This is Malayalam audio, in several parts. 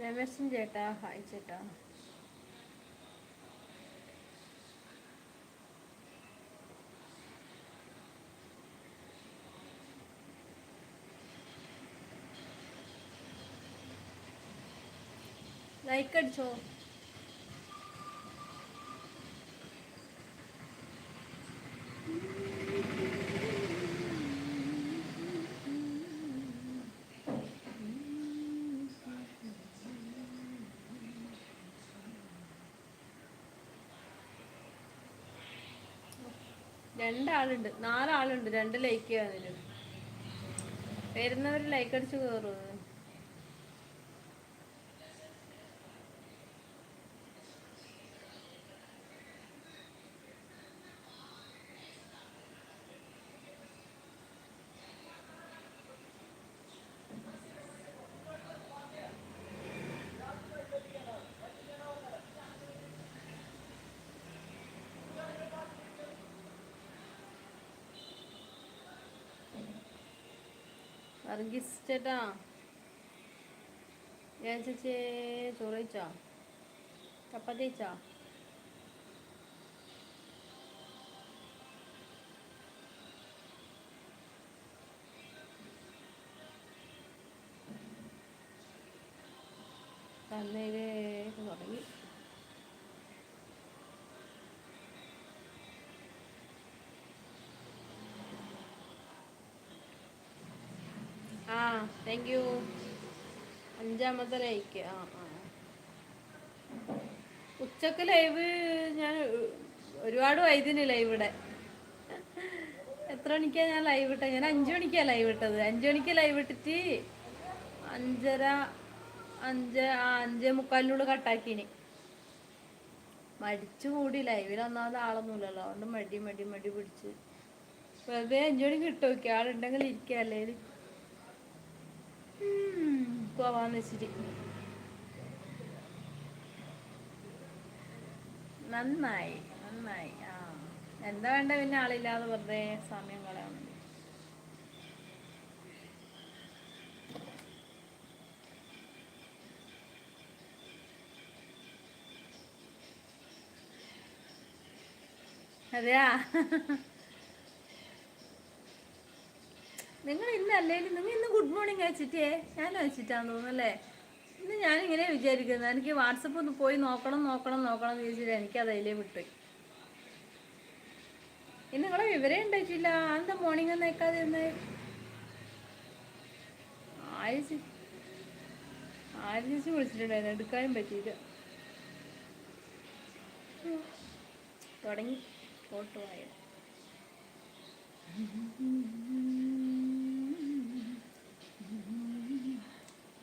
രമേശൻ ചേട്ടാ ഹായ് ചേട്ടാ. ലൈക്ക് അടിച്ചോ. രണ്ടാളുണ്ട് നാലാളുണ്ട് രണ്ട് ലൈക്ക് ചെയ്യാൻ വരുന്നവർ ലൈക്ക് അടിച്ച് കയറും വർഗീസ് ചേട്ടാ ഞാൻ ചേച്ചേ ചോറ് കഴിച്ചാ? ചപ്പാത്തി കഴിച്ചാ? തന്നേര് തുടങ്ങി ആ താങ്ക് യു അഞ്ചാമത്തെ ലൈക്ക് ആ ആ. ഉച്ചയ്ക്ക് ലൈവ് ഞാൻ ഒരുപാട് വൈദ്യുതി ലൈവ് ഇവിടെ എത്ര മണിക്കാ ഞാൻ ലൈവ് ഇട്ടത്? ഞാൻ അഞ്ചു മണിക്കാ ലൈവ് ഇട്ടത്. അഞ്ചു മണിക്ക് ലൈവ് ഇട്ടിട്ട് അഞ്ചര അഞ്ച് ആ അഞ്ചേ മുക്കാലിനുള്ളിൽ കട്ടാക്കിനി മടിച്ചു കൂടി ലൈവിൽ ഒന്നാമത് ആളൊന്നുമില്ലല്ലോ. അതുകൊണ്ട് മടി മടി മടി പിടിച്ച്. വെറുതെ അഞ്ചു മണിക്ക് കിട്ടും ആളുണ്ടെങ്കിൽ ആളുണ്ടെങ്കിൽ ഇരിക്കല്ലേ പോവാന്ന് വെച്ചിട്ട്. നന്നായി നന്നായി. ആ. എന്താ വേണ്ട പിന്നെ ആളില്ലാതെ വെറുതെ സമയം കളയാണ് അതെയാ? നിങ്ങൾ ഇന്ന് അല്ലേലും നിങ്ങൾ ഇന്ന് ഗുഡ് മോർണിംഗ് അയച്ചിട്ടേ? ഞാൻ അയച്ചിട്ടാന്ന് തോന്നുന്നല്ലേ ഇന്ന് ഞാനിങ്ങനെ വിചാരിക്കുന്നത് എനിക്ക് വാട്സപ്പ് ഒന്ന് പോയി നോക്കണം നോക്കണം നോക്കണം എന്ന് ചോദിച്ചിട്ട് എനിക്ക് അതിലേ വിട്ടു. ഇന്ന് നിങ്ങളെ വിവരം ഉണ്ടായിട്ടില്ല. എന്താ മോർണിംഗ് ഒന്നും അയക്കാതെ ഇരുന്നേ ആഴ്ച ആഴ്ച വിളിച്ചിട്ടുണ്ടായിരുന്നു? എടുക്കാനും പറ്റിയില്ല. തുടങ്ങി. ഫോട്ടോ ആയ?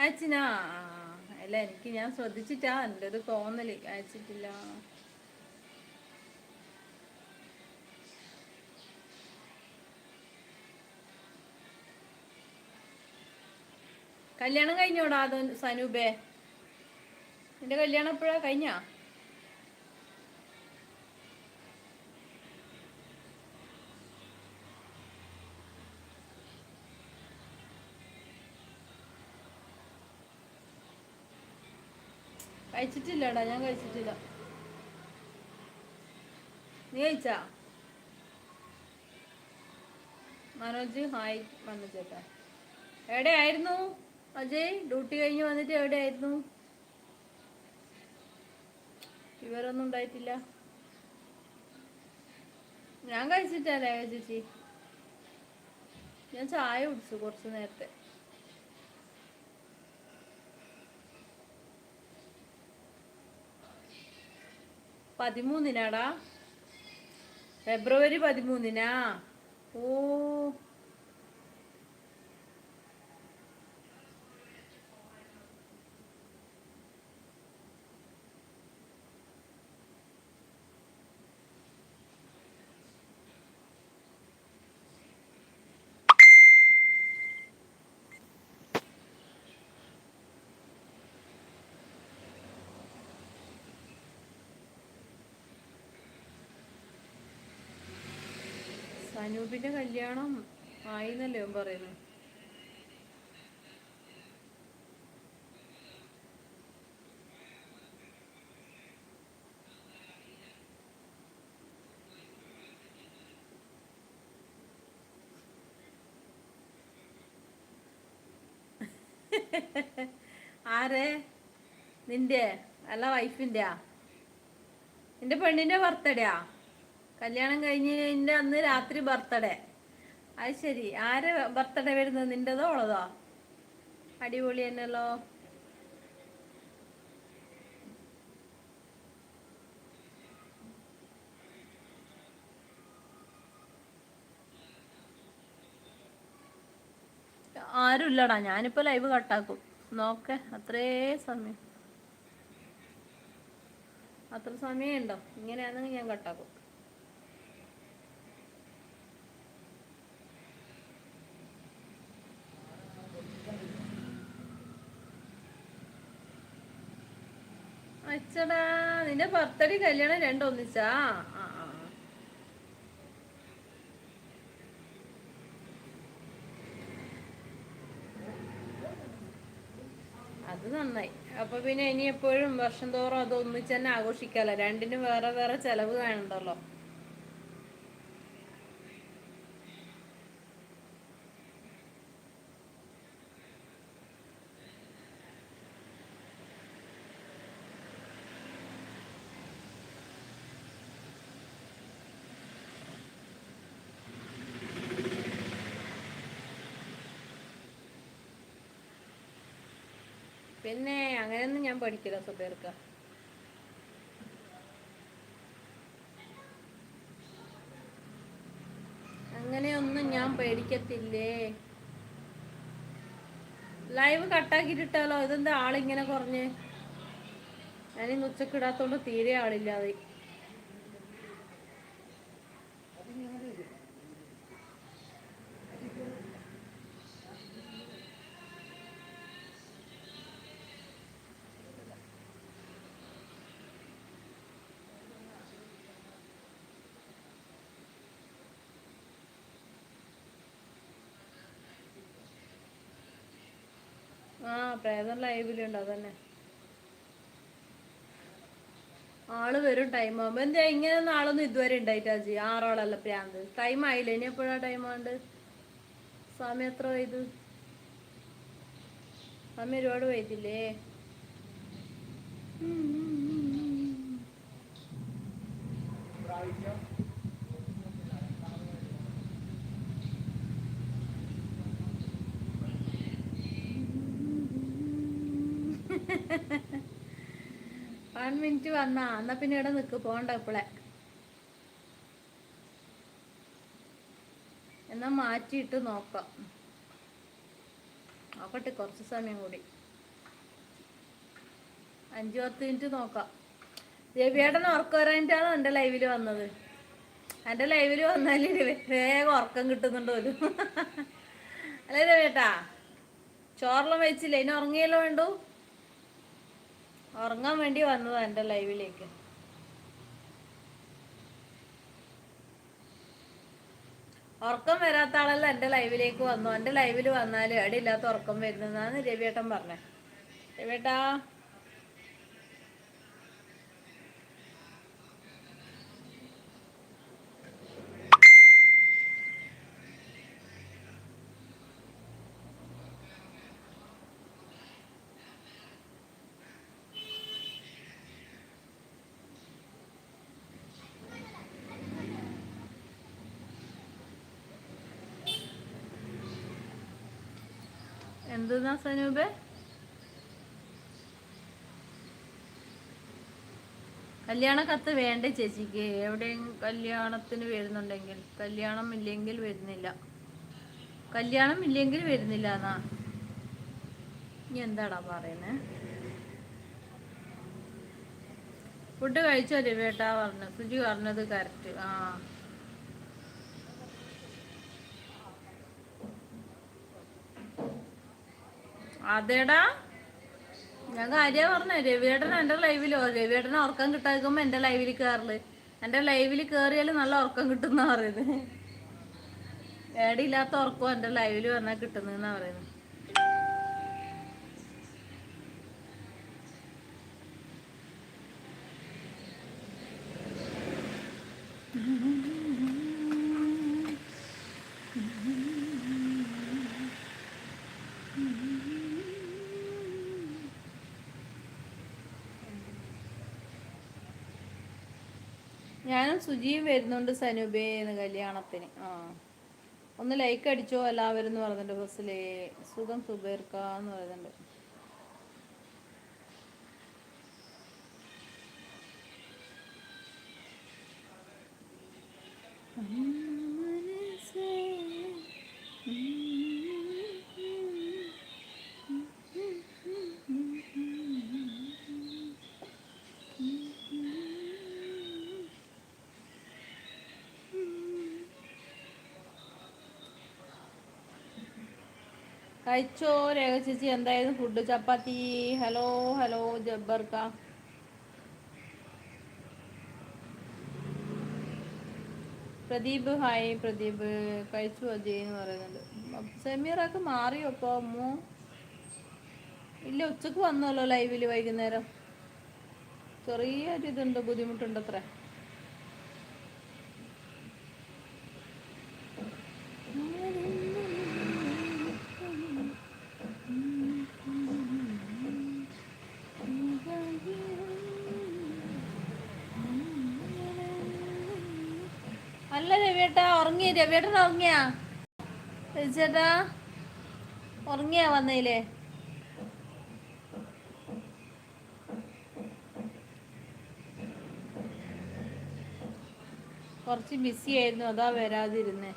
അയച്ചിനാ? അല്ല എനിക്ക് ഞാൻ ശ്രദ്ധിച്ചിട്ടാ എന്റെ ഒരു തോന്നൽ. അയച്ചിട്ടില്ല. കല്യാണം കഴിഞ്ഞോടാ അത് സനൂപേ? നിന്റെ കല്യാണം എപ്പോഴാ? കഴിഞ്ഞാ? കഴിച്ചിട്ടില്ലടാ ഞാൻ കഴിച്ചിട്ടില്ല. നീ കഴിച്ചാ? മനോജ് ഹായ് വന്നു ചേട്ടാ. എവിടെയായിരുന്നു? അജയ് ഡ്യൂട്ടി കഴിഞ്ഞ് വന്നിട്ട് എവിടെയായിരുന്നു? ഇവരൊന്നും ഉണ്ടായിട്ടില്ല. ഞാൻ കഴിച്ചിട്ടല്ലേ ചേച്ചി? ഞാൻ ചായ കുടിച്ചു കുറച്ച് നേരത്തെ. പതിമൂന്നിനാടാ. ഫെബ്രുവരി പതിമൂന്നിനാ. ഓ. അനൂപിന്റെ കല്യാണം ആയിന്നല്ലേ ഞാൻ പറയുന്നത് ആരെ? നിന്റെ? അല്ല വൈഫിന്റെയാ നിന്റെ പെണ്ണിന്റെ ബർത്ത്ഡേയാ കല്യാണം കഴിഞ്ഞതിന്റെ അന്ന് രാത്രി ബർത്ത്ഡേ. അത് ശരി. ആരെ ബർത്ത്ഡേ വരുന്നത്? നിന്റേതോ ഉള്ളതോ അടിപൊളി തന്നെയല്ലോ. ആരുമില്ലടാ. ഞാനിപ്പോ ലൈവ് കട്ടാക്കും നോക്കെ. അത്രേ സമയം. അത്ര സമയം ഉണ്ടോ ഇങ്ങനെയാണെങ്കിൽ ഞാൻ കട്ടാക്കും അച്ചടാ നിന്റെ ബർത്ത്ഡേ കല്യാണം രണ്ടും ഒന്നിച്ചാ ആ ആ ആ. അത് നന്നായി. അപ്പൊ പിന്നെ ഇനി എപ്പോഴും വർഷം തോറും അത് ഒന്നിച്ച് തന്നെ ആഘോഷിക്കാലോ? രണ്ടിനും വേറെ വേറെ ചെലവ് കാണണ്ടല്ലോ പിന്നെ അങ്ങനെയൊന്നും ഞാൻ പഠിക്കില്ല സുബേർക്ക. അങ്ങനെയൊന്നും ഞാൻ പേടിക്കത്തില്ലേ? ലൈവ് കട്ടാക്കിട്ടിട്ടല്ലോ ഇതെന്താ ആളിങ്ങനെ കുറഞ്ഞ്? ഞാനിന്ന് ഉച്ചക്കിടാത്തോണ്ട് തീരെ ആളില്ലാതെ. പ്രേതം ലൈവിലുണ്ട് അതന്നെ. ആൾ വരും ടൈം ആവുമ്പോ. എന്താ ഇങ്ങനെ നാളൊന്നും ഇതുവരെ ഉണ്ടായിട്ടാ ജി ആറോളല്ല പ്രാന്ത്. ടൈം ആയില്ല? ഇനി എപ്പോഴാ ടൈം ആണ്ട് സമയം എത്ര വൈത് സമയം ഒരുപാട് വൈകില്ലേ? വൺ മിനിറ്റ് വന്നാ. എന്നാ പിന്നെ ഇവിടെ നിക്ക്. പോണ്ട ഇപ്പളെ. എന്നാ മാറ്റിയിട്ട് നോക്കാം. നോക്കട്ടെ കുറച്ച് സമയം കൂടി. അഞ്ചു പത്ത് മിനിറ്റ് നോക്കാം. രവിയേട്ടൻ ഉറക്കം വരാനിട്ടാണ് എന്റെ ലൈവിൽ വന്നത്? എന്റെ ലൈവിൽ വന്നാൽ വേഗം ഉറക്കം കിട്ടുന്നുണ്ട് ഒരു അല്ലേ രവിയേട്ടാ ചോറെല്ലാം വെച്ചില്ലേ? ഇനി ഉറങ്ങിയല്ലോ വേണ്ടു? ഉറങ്ങാൻ വേണ്ടി വന്നതാ എന്റെ ലൈവിലേക്ക്. ഉറക്കം വരാത്ത ആളല്ല എന്റെ ലൈവിലേക്ക് വന്നു. എന്റെ ലൈവിൽ വന്നാൽ അടിയില്ലാത്ത ഉറക്കം വരുന്നതാന്ന് രവിയേട്ടൻ പറഞ്ഞേ. രവിയേട്ടാ. എന്തെന്നാ സനൂപേ? കല്യാണ കത്ത് വേണ്ട ചേച്ചിക്ക്? എവിടെയും കല്യാണത്തിന് വരുന്നുണ്ടെങ്കിൽ. കല്യാണം ഇല്ലെങ്കിൽ വരുന്നില്ല. കല്യാണം ഇല്ലെങ്കിൽ വരുന്നില്ല എന്നാ. ഇനി എന്താടാ പറയുന്നേ? ഫുഡ് കഴിച്ചോ രവേട്ടാ പറഞ്ഞു. സുജി പറഞ്ഞത് കറക്റ്റ് ആ. അതേടാ. ഞാൻ കാര്യ പറഞ്ഞ രവിയേട്ടൻ എന്റെ ലൈവിലോ രവിയേട്ടനെ ഉറക്കം കിട്ടാക്കുമ്പോ എന്റെ ലൈവിൽ കയറൽ എന്റെ ലൈവിൽ കേറിയാലും നല്ല ഉറക്കം കിട്ടുന്ന പറയുന്നത് ഏടിയില്ലാത്ത ഉറക്കം എന്റെ ലൈവിൽ വന്നാൽ കിട്ടുന്നെന്നാ പറയുന്നത് ഞാനും സുജിയും വരുന്നുണ്ട് സനുബേന്ന് കല്യാണത്തിന്. ആ. ഒന്ന് ലൈക്ക് അടിച്ചോ എല്ലാവരും എന്ന് പറയുന്നുണ്ട് ബസ്സിലെ. സുഖം സുബേർക്കാന്ന് പറയുന്നുണ്ട് കഴിച്ചോ രേഖ ചേച്ചി? എന്തായാലും ഫുഡ് ചപ്പാത്തി? ഹലോ ഹലോ ജബ്ബർക്ക പ്രദീപ് ഹായ് പ്രദീപ്. കഴിച്ചു അജയ് എന്ന് പറയുന്നുണ്ട്. സെമീറൊക്കെ മാറിയോ അപ്പൊ അമ്മു? ഇല്ല ഉച്ചയ്ക്ക് വന്നല്ലോ ലൈവിൽ വൈകുന്നേരം. ചെറിയൊരു ഇതുണ്ട് ബുദ്ധിമുട്ടുണ്ട് അത്ര അല്ല രവിയേട്ടാ ഉറങ്ങി രവിയേട്ടൻ ഉറങ്ങിയാ? ചേട്ടാ ഉറങ്ങിയാ വന്നേലേ കുറച്ച് ബിസി ആയിരുന്നു അതാ വരാതിരുന്നേ.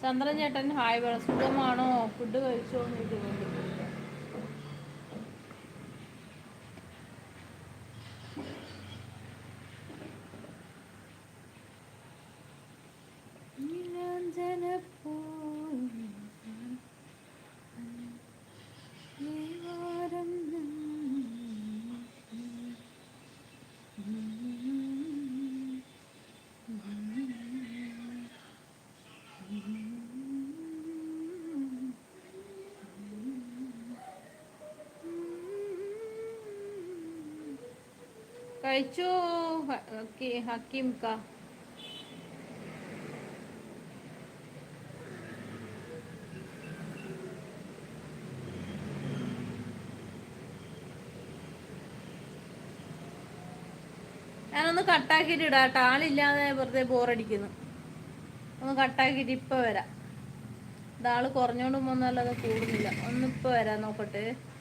ചന്ദ്രൻ ചേട്ടൻ ഹായ് സുഖമാണോ? ഫുഡ് കഴിച്ചോ എന്ന് ചോദിക്കുന്നുണ്ട് കഴിച്ചു ഹക്കി- കാ. ഞാനൊന്ന് കട്ടാക്കിയിട്ട് ഇടാ കേട്ടോ ആളില്ലാതെ വെറുതെ ബോറടിക്കുന്നു. ഒന്ന് കട്ടാക്കിയിട്ട് ഇപ്പൊ വരാം. ഇതാൾ കുറഞ്ഞോണ്ട് പോകുന്നല്ലാതെ കൂടുന്നില്ല. ഒന്ന് വരാൻ വരാം നോക്കട്ടെ.